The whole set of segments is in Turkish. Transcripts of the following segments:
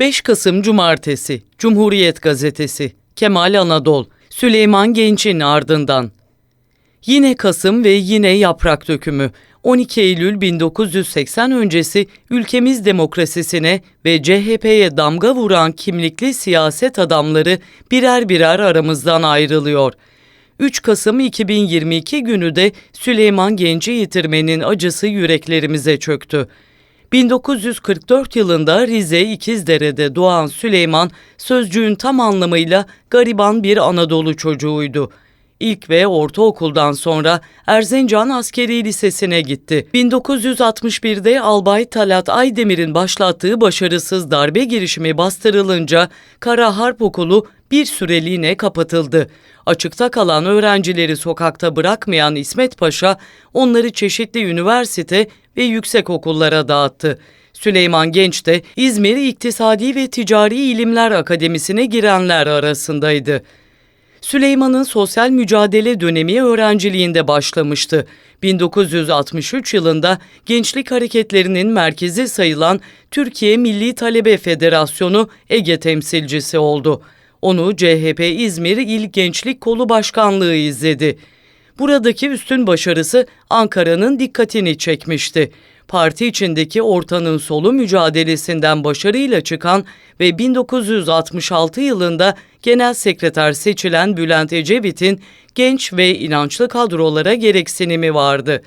5 Kasım Cumartesi Cumhuriyet Gazetesi Kemal Anadol Süleyman Genç'in ardından Yine Kasım ve yine yaprak dökümü 12 Eylül 1980 öncesi ülkemiz demokrasisine ve CHP'ye damga vuran kimlikli siyaset adamları birer birer aramızdan ayrılıyor. 3 Kasım 2022 günü de Süleyman Genç'i yitirmenin acısı yüreklerimize çöktü. 1944 yılında Rize İkizdere'de doğan Süleyman sözcüğün tam anlamıyla gariban bir Anadolu çocuğuydu. İlk ve ortaokuldan sonra Erzincan Askeri Lisesi'ne gitti. 1961'de Albay Talat Aydemir'in başlattığı başarısız darbe girişimi bastırılınca Kara Harp Okulu bir süreliğine kapatıldı. Açıkta kalan öğrencileri sokakta bırakmayan İsmet Paşa onları çeşitli üniversite ve yüksek okullara dağıttı. Süleyman Genç de İzmir İktisadi ve Ticari İlimler Akademisi'ne girenler arasındaydı. Süleyman'ın sosyal mücadele dönemi öğrenciliğinde başlamıştı. 1963 yılında gençlik hareketlerinin merkezi sayılan Türkiye Milli Talebe Federasyonu Ege temsilcisi oldu. Onu CHP İzmir İl Gençlik Kolu Başkanlığı izledi. Buradaki üstün başarısı Ankara'nın dikkatini çekmişti. Parti içindeki ortanın solu mücadelesinden başarıyla çıkan ve 1966 yılında genel sekreter seçilen Bülent Ecevit'in genç ve inançlı kadrolara gereksinimi vardı.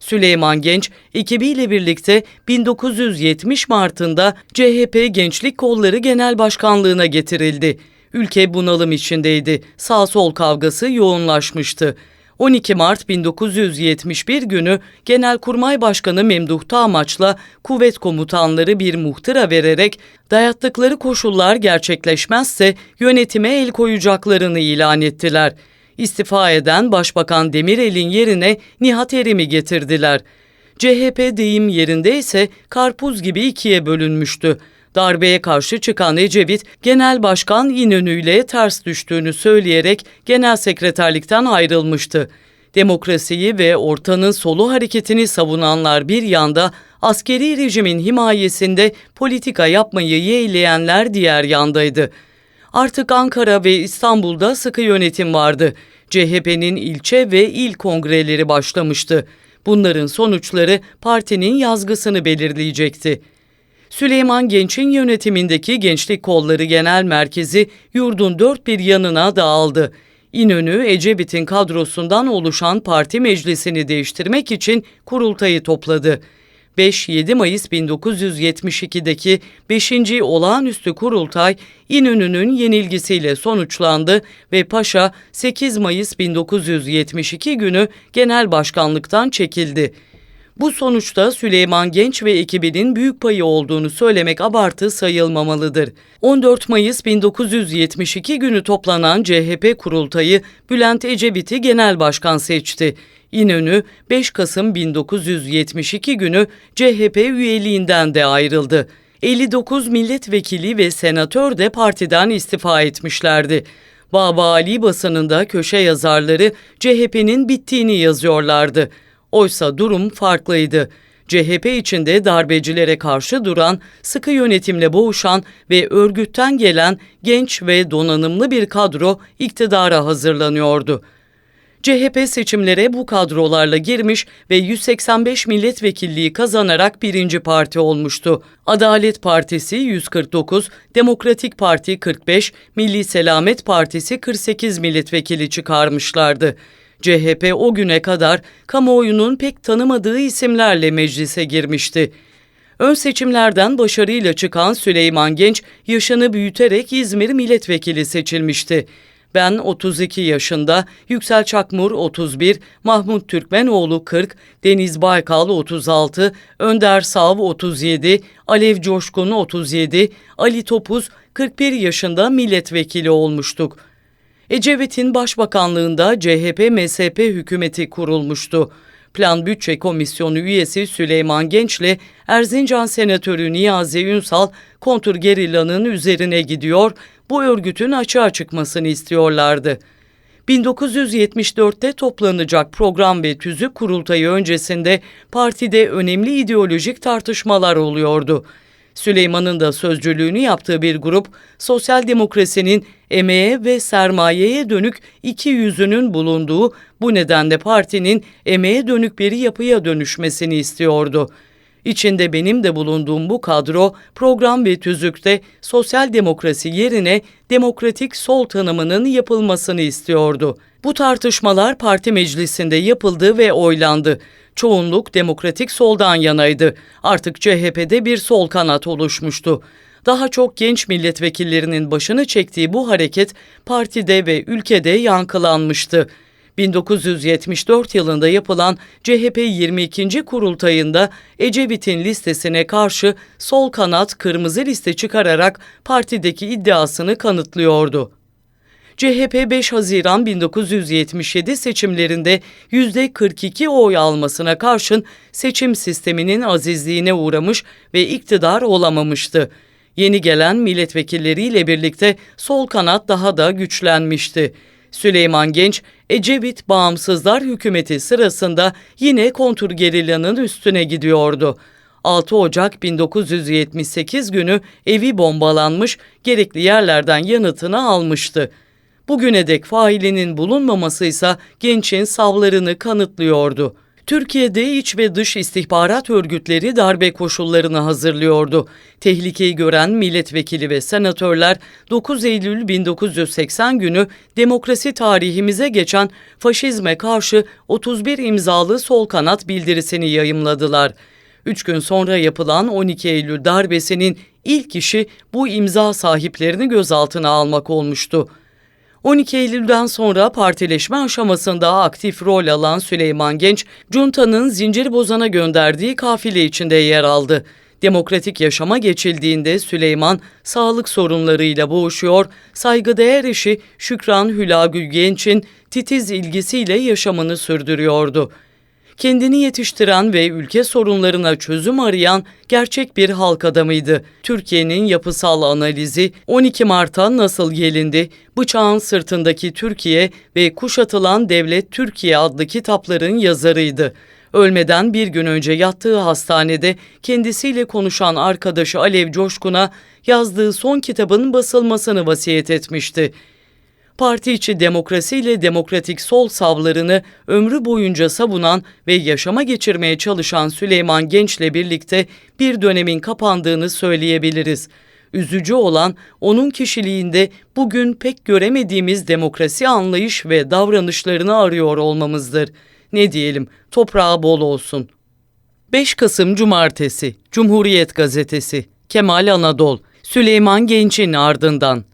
Süleyman Genç ekibiyle birlikte 1970 Mart'ında CHP Gençlik Kolları Genel Başkanlığına getirildi. Ülke bunalım içindeydi. Sağ sol kavgası yoğunlaşmıştı. 12 Mart 1971 günü Genelkurmay Başkanı Memduh Tağmaç'la kuvvet komutanları bir muhtıra vererek dayattıkları koşullar gerçekleşmezse yönetime el koyacaklarını ilan ettiler. İstifa eden Başbakan Demirel'in yerine Nihat Erim'i getirdiler. CHP deyim yerinde ise karpuz gibi ikiye bölünmüştü. Darbeye karşı çıkan Ecevit, Genel Başkan İnönü ters düştüğünü söyleyerek genel sekreterlikten ayrılmıştı. Demokrasiyi ve ortanın solu hareketini savunanlar bir yanda, askeri rejimin himayesinde politika yapmayı yeğleyenler diğer yandaydı. Artık Ankara ve İstanbul'da sıkı yönetim vardı. CHP'nin ilçe ve il kongreleri başlamıştı. Bunların sonuçları partinin yazgısını belirleyecekti. Süleyman Genç'in yönetimindeki Gençlik Kolları Genel Merkezi yurdun dört bir yanına dağıldı. İnönü, Ecevit'in kadrosundan oluşan parti meclisini değiştirmek için kurultayı topladı. 5-7 Mayıs 1972'deki 5. olağanüstü kurultay İnönü'nün yenilgisiyle sonuçlandı ve Paşa 8 Mayıs 1972 günü genel başkanlıktan çekildi. Bu sonuçta Süleyman Genç ve ekibinin büyük payı olduğunu söylemek abartı sayılmamalıdır. 14 Mayıs 1972 günü toplanan CHP kurultayı Bülent Ecevit'i genel başkan seçti. İnönü 5 Kasım 1972 günü CHP üyeliğinden de ayrıldı. 59 milletvekili ve senatör de partiden istifa etmişlerdi. Baba Ali basınında köşe yazarları CHP'nin bittiğini yazıyorlardı. Oysa durum farklıydı. CHP içinde darbecilere karşı duran, sıkı yönetimle boğuşan ve örgütten gelen genç ve donanımlı bir kadro iktidara hazırlanıyordu. CHP seçimlere bu kadrolarla girmiş ve 185 milletvekilliği kazanarak birinci parti olmuştu. Adalet Partisi 149, Demokratik Parti 45, Milli Selamet Partisi 48 milletvekili çıkarmışlardı. CHP o güne kadar kamuoyunun pek tanımadığı isimlerle meclise girmişti. Ön seçimlerden başarıyla çıkan Süleyman Genç yaşını büyüterek İzmir milletvekili seçilmişti. Ben 32 yaşında, Yüksel Çakmur 31, Mahmut Türkmenoğlu 40, Deniz Baykal 36, Önder Sav 37, Alev Coşkun 37, Ali Topuz 41 yaşında milletvekili olmuştuk. Ecevit'in başbakanlığında CHP-MSP hükümeti kurulmuştu. Plan Bütçe Komisyonu üyesi Süleyman Genç'le Erzincan Senatörü Niyazi Ünsal kontrgerillanın üzerine gidiyor, bu örgütün açığa çıkmasını istiyorlardı. 1974'te toplanacak program ve tüzük kurultayı öncesinde partide önemli ideolojik tartışmalar oluyordu. Süleyman'ın da sözcülüğünü yaptığı bir grup, sosyal demokrasinin emeğe ve sermayeye dönük iki yüzünün bulunduğu bu nedenle partinin emeğe dönük bir yapıya dönüşmesini istiyordu. İçinde benim de bulunduğum bu kadro program ve tüzükte sosyal demokrasi yerine demokratik sol tanımının yapılmasını istiyordu. Bu tartışmalar parti meclisinde yapıldı ve oylandı. Çoğunluk demokratik soldan yanaydı. Artık CHP'de bir sol kanat oluşmuştu. Daha çok genç milletvekillerinin başını çektiği bu hareket partide ve ülkede yankılanmıştı. 1974 yılında yapılan CHP 22. kurultayında Ecevit'in listesine karşı sol kanat kırmızı liste çıkararak partideki iddiasını kanıtlıyordu. CHP 5 Haziran 1977 seçimlerinde %42 oy almasına karşın seçim sisteminin azizliğine uğramış ve iktidar olamamıştı. Yeni gelen milletvekilleriyle birlikte sol kanat daha da güçlenmişti. Süleyman Genç, Ecevit Bağımsızlar Hükümeti sırasında yine kontrgerillanın üstüne gidiyordu. 6 Ocak 1978 günü evi bombalanmış, gerekli yerlerden yanıtını almıştı. Bugüne dek failinin bulunmaması ise gençin savlarını kanıtlıyordu. Türkiye'de iç ve dış istihbarat örgütleri darbe koşullarını hazırlıyordu. Tehlikeyi gören milletvekili ve senatörler 9 Eylül 1980 günü demokrasi tarihimize geçen faşizme karşı 31 imzalı sol kanat bildirisini yayımladılar. Üç gün sonra yapılan 12 Eylül darbesinin ilk işi bu imza sahiplerini gözaltına almak olmuştu. 12 Eylül'den sonra partileşme aşamasında aktif rol alan Süleyman Genç, Cunta'nın Zincirbozan'a gönderdiği kafile içinde yer aldı. Demokratik yaşama geçildiğinde Süleyman sağlık sorunlarıyla boğuşuyor, saygıdeğer eşi Şükran Hülagül Genç'in titiz ilgisiyle yaşamını sürdürüyordu kendini yetiştiren ve ülke sorunlarına çözüm arayan gerçek bir halk adamıydı. Türkiye'nin yapısal analizi 12 Mart'a nasıl gelindi, Bıçağın Sırtındaki Türkiye ve Kuşatılan Devlet Türkiye adlı kitapların yazarıydı. Ölmeden bir gün önce yattığı hastanede kendisiyle konuşan arkadaşı Alev Coşkun'a yazdığı son kitabın basılmasını vasiyet etmişti parti içi demokrasiyle demokratik sol savlarını ömrü boyunca savunan ve yaşama geçirmeye çalışan Süleyman Genç'le birlikte bir dönemin kapandığını söyleyebiliriz. Üzücü olan onun kişiliğinde bugün pek göremediğimiz demokrasi anlayış ve davranışlarını arıyor olmamızdır. Ne diyelim, toprağı bol olsun. 5 Kasım Cumartesi, Cumhuriyet Gazetesi, Kemal Anadol, Süleyman Genç'in ardından.